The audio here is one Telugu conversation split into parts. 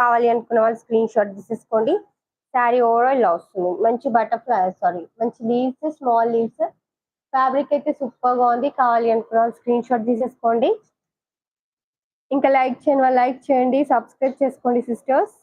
కావాలి అనుకున్న వాళ్ళు స్క్రీన్ షాట్ తీసేసుకోండి. శారీ ఓవరాల్ ఇలా వస్తుంది. మంచి బటర్ఫ్లై సారీ uh, మంచి లీవ్స్ స్మాల్ లీవ్స్ ఫ్యాబ్రిక్ అయితే సూపర్గా ఉంది. కావాలి అనుకున్న వాళ్ళు స్క్రీన్ షాట్ తీసేసుకోండి. ఇంకా లైక్ చేయండి వాళ్ళు లైక్ చేయండి. సబ్స్క్రైబ్ చేసుకోండి సిస్టర్స్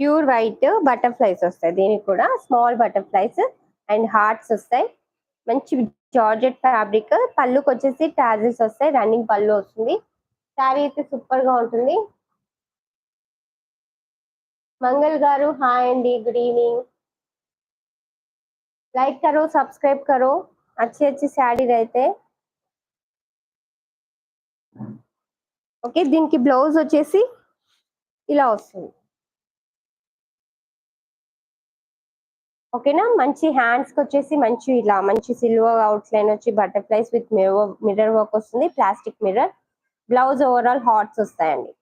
ప్యూర్ వైట్ బటర్ఫ్లైస్ వస్తాయి. దీనికి కూడా స్మాల్ బటర్ఫ్లైస్ అండ్ హార్ట్స్ వస్తాయి. మంచి జార్జెట్ ఫ్యాబ్రిక్. పళ్ళుకి వచ్చేసి టాజిల్స్ వస్తాయి. రన్నింగ్ పళ్ళు వస్తుంది. శారీ అయితే సూపర్గా ఉంటుంది. మంగళ్ గారు హాయ్ అండి. గుడ్ ఈవినింగ్ లైక్ కరో సబ్స్క్రైబ్ కరో. అచ్చి అచ్చి శారీ అయితే ఓకే దీనికి బ్లౌజ్ వచ్చేసి ఇలా వస్తుంది. ఓకేనా? మంచి హ్యాండ్స్కి వచ్చేసి మంచి ఇలా మంచి సిల్వర్ అవుట్లైన్ వచ్చి బటర్ఫ్లైస్ విత్ మిర్రర్ వర్క్ వస్తుంది. Plastic mirror blouse overall hearts వస్తాయండి.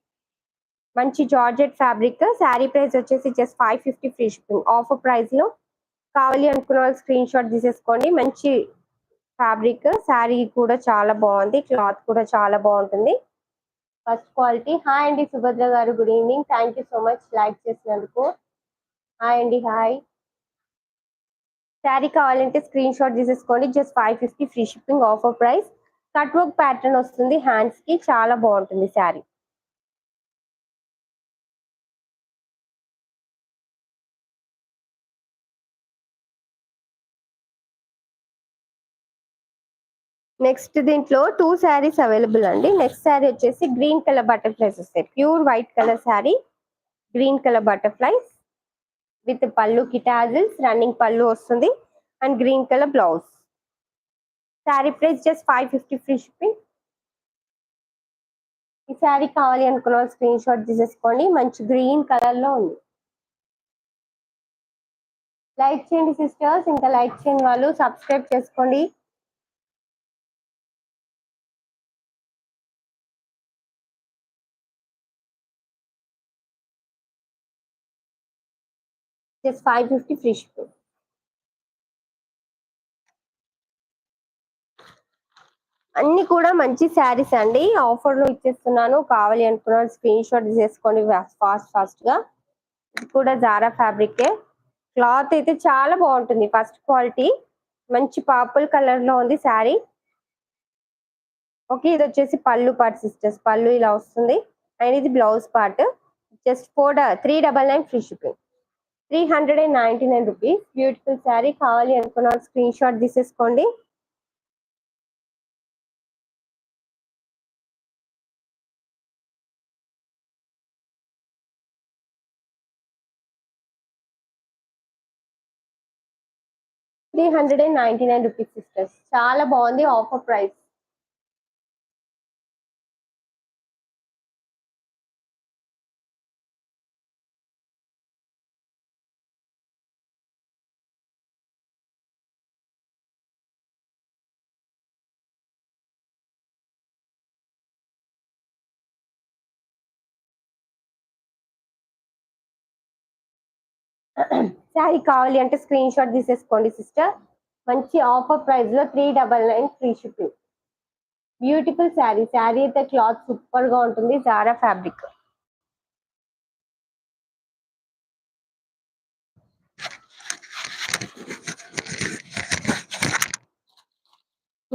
మంచి జార్జెట్ ఫ్యాబ్రిక్. శారీ ప్రైస్ వచ్చేసి just five fifty free shipping. Offer ప్రైస్లో కావాలి అనుకున్న వాళ్ళు స్క్రీన్ షాట్ తీసేసుకోండి. మంచి ఫ్యాబ్రిక్. శారీ కూడా చాలా బాగుంది. క్లాత్ కూడా చాలా బాగుంటుంది. ఫస్ట్ క్వాలిటీ హాయ్ అండి సుభద్ర గారు good evening thank you so much like చేసినందుకు. హాయ్ అండి హాయ్ శారీ కావాలంటే స్క్రీన్ షాట్ తీసేసుకోండి. Just five fifty free shipping offer price cut work pattern వస్తుంది. హ్యాండ్స్కి చాలా బాగుంటుంది శారీ నెక్స్ట్ దీంట్లో టూ శారీస్ అవైలబుల్ అండి. నెక్స్ట్ శారీ వచ్చేసి గ్రీన్ కలర్ బటర్ఫ్లైస్ వస్తాయి. Pure white colour sari green colour butterflies with పళ్ళు కిటాజిల్స్ రన్నింగ్ పళ్ళు వస్తుంది and green colour blouse. Sari price just five fifty free shipping. ఈ శారీ కావాలి అనుకున్న వాళ్ళు స్క్రీన్ షాట్ తీసేసుకోండి. మంచి గ్రీన్ కలర్లో ఉంది. లైక్ చేయండి సిస్టర్స్. ఇంకా లైక్ చేయని వాళ్ళు సబ్స్క్రైబ్ చేసుకోండి. Just five fifty free shipping అన్ని కూడా మంచి శారీస్ అండి. ఆఫర్లో ఇచ్చేస్తున్నాను. కావాలి అనుకున్న స్క్రీన్ షాట్ తీసేసుకోండి ఫాస్ట్ ఫాస్ట్గా ఇది కూడా జారా ఫ్యాబ్రిక్ క్లాత్ అయితే చాలా బాగుంటుంది. First quality. మంచి పర్పుల్ కలర్లో ఉంది శారీ. ఓకే ఇది వచ్చేసి పళ్ళు పార్ట్ సిస్టర్స్. పళ్ళు ఇలా వస్తుంది. అండ్ ఇది blouse part. Just four three double nine free shipping. Three hundred and ninety nine rupees. Beautiful sari కావాలి అనుకున్న స్క్రీన్ షాట్ తీసేసుకోండి. Three hundred and ninety nine rupees sisters చాలా బాగుంది. ఆఫర్ ప్రైస్ శారీ కావాలి అంటే స్క్రీన్ షాట్ తీసేసుకోండి సిస్టర్. మంచి ఆఫర్ ప్రైస్లో three double nine free shipping. Beautiful sari. Sari అయితే క్లాత్ సూపర్గా ఉంటుంది. Zara fabric.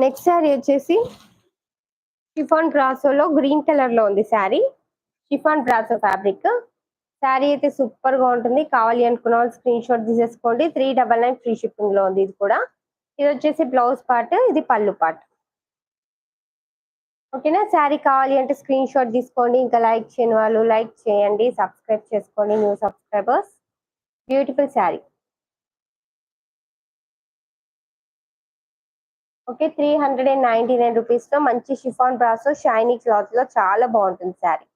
నెక్స్ట్ శారీ వచ్చేసి షిఫాన్ బ్రాసోలో గ్రీన్ కలర్లో ఉంది sari. Chiffon brasso fabric. Sari అయితే సూపర్గా ఉంటుంది. కావాలి అనుకున్న వాళ్ళు స్క్రీన్ షాట్ తీసేసుకోండి. త్రీ డబల్ నైన్ ఫ్రీ షిప్పింగ్లో ఉంది ఇది కూడా. ఇది వచ్చేసి బ్లౌజ్ పార్ట్ ఇది పళ్ళు పార్ట్ ఓకేనా శారీ కావాలి అంటే స్క్రీన్ షాట్ తీసుకోండి. ఇంకా లైక్ చేయని వాళ్ళు లైక్ చేయండి. సబ్స్క్రైబ్ చేసుకోండి new subscribers beautiful sari. Okay three hundred and ninety nine రూపీస్లో మంచి షిఫాన్ బ్రాసో షైనీ క్లాత్లో చాలా బాగుంటుంది శారీ.